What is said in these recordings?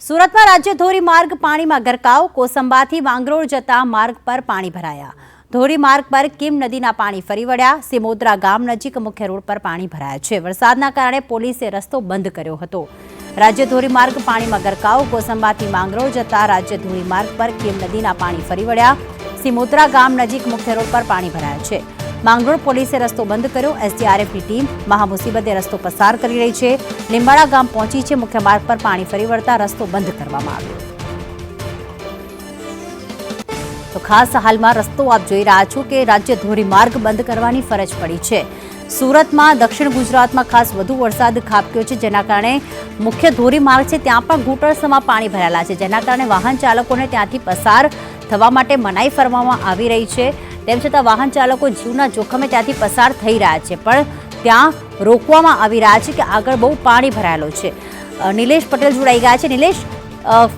સુરતમાં રાજ્ય ધોરી માર્ગ પાણીમાં ગરકાવ, કોસંબાથી માંગરોળ જતા માર્ગ પર પાણી ભરાયા. ધોરી માર્ગ પર કિમ નદીના પાણી ફરી વળ્યા. સિમોદરા ગામ નજીક મુખ્ય રોડ પર પાણી ભરાયા છે. વરસાદના કારણે પોલીસે રસ્તો બંધ કર્યો હતો. રાજ્ય ધોરી માર્ગ પાણીમાં ગરકાવ, કોસંબાથી માંગરોળ જતા રાજ્ય ધોરી માર્ગ પર કિમ નદીના પાણી ફરી વળ્યા. સિમોદરા ગામ નજીક મુખ્ય રોડ પર પાણી ભરાયા છે. માંગરોળ પોલીસે રસ્તો બંધ કર્યો. એસડીઆરએફની ટીમ મહામુસીબતે રસ્તો પસાર કરી રહી છે. લીંબાળા ગામ પહોંચી છે. મુખ્ય માર્ગ પર પાણી ફરી વળતા રસ્તો બંધ કરવામાં આવ્યો. તો ખાસ હાલમાં રસ્તો આપ જોઈ રહ્યા છો કે રાજ્ય ધોરીમાર્ગ બંધ કરવાની ફરજ પડી છે. સુરતમાં, દક્ષિણ ગુજરાતમાં ખાસ વધુ વરસાદ ખાબક્યો છે, જેના કારણે મુખ્ય ધોરીમાર્ગ છે, ત્યાં પણ ઘૂંટણસમાં પાણી ભરાયેલા છે. જેના કારણે વાહન ચાલકોને ત્યાંથી પસાર થવા માટે મનાઈ ફરવામાં આવી રહી છે. તેમ છતાં વાહન ચાલકો જીવના જોખમે ત્યાંથી પસાર થઈ રહ્યા છે. પણ ત્યાં રોકવામાં આવી રહ્યા છે કે આગળ બહુ પાણી ભરાયેલો છે. નિલેશ પટેલ જોડાઈ ગયા છે. નિલેશ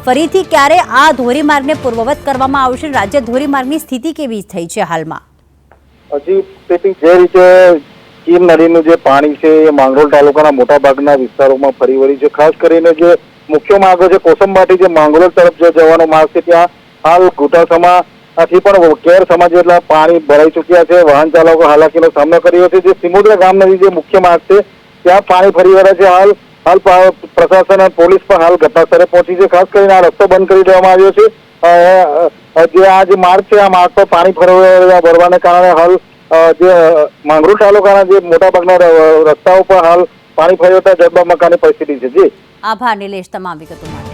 ફરીથી ક્યારે આ ધોરીમાર્ગને પૂર્વવત કરવામાં આવશે? રાજ્ય ધોરીમાર્ગની સ્થિતિ કેવી થઈ છે હાલમાં? હજી તેથી જે રીતે કીમ નદીનું જે પાણી છે એ માંગરોળ તાલુકાના મોટા ભાગના વિસ્તારોમાં ફરી વળી છે. ખાસ કરીને જે મુખ્ય માર્ગો છે, કોસંબાટી જે માંગરોળ તરફ જે જવાનો માર્ગ છે, ત્યાં હાલ ઘૂંટાસમાથી પણ કેર સમાજ એટલા પાણી ભરાઈ ચૂક્યા છે. વાહન ચાલકો હાલાકીનો સામનો કર્યો છે. જે સિમોદરા ગામ નદી જે મુખ્ય માર્ગ છે, ત્યાં પાણી ફરી વળ્યા છે. હાલ હાલ પ્રશાસન અને પોલીસ પણ હાલ ઘટનાસ્થળે પહોંચી છે. ખાસ કરીને આ રસ્તો બંધ કરી દેવામાં આવ્યો છે. જે આ જે માર્ગ છે, આ માર્ગ પર પાણી ફરવા ભરવાને કારણે હાલ જે માંગરોળ તાલુકાના જે મોટાભાગના રસ્તાઓ પર હાલ પાણી ફરી વળતા જળબંબાકારની પરિસ્થિતિ છે. જી. આભાર, નિલેશ, તમામ વિગતો